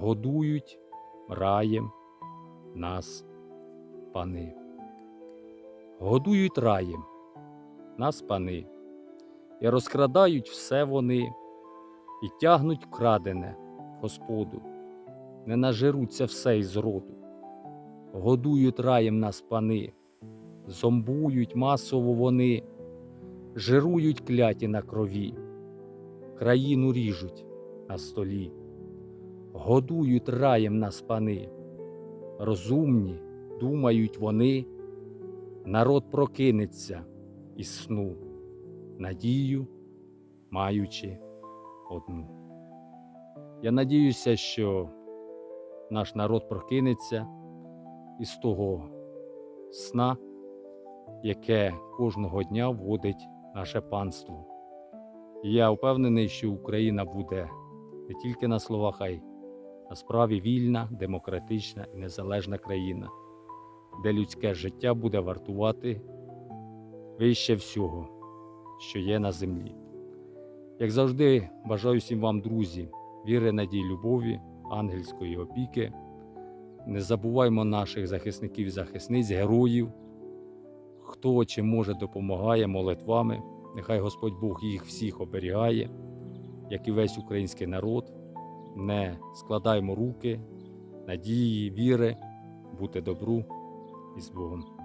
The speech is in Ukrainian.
годують раєм нас пани. Годують раєм нас пани, і розкрадають все вони, і тягнуть крадене господу, не нажируться все із роду, годують раєм нас пани, зомбують масово вони, жирують кляті на крові, країну ріжуть на столі, годують раєм нас пани, розумні, думають вони, народ прокинеться із сну, надію маючи одну. Я надіюся, що наш народ прокинеться із того сна, яке кожного дня вводить наше панство. І я впевнений, що Україна буде не тільки на словах, а й на справі вільна, демократична і незалежна країна, де людське життя буде вартувати вище всього, що є на землі. Як завжди, бажаю всім вам, друзі, віри, надії, любові, ангельської опіки. Не забуваймо наших захисників і захисниць, героїв, хто чим може допомагає молитвами. Нехай Господь Бог їх всіх оберігає, як і весь український народ. Не складаймо руки, надії, віри, бути добру і з Богом.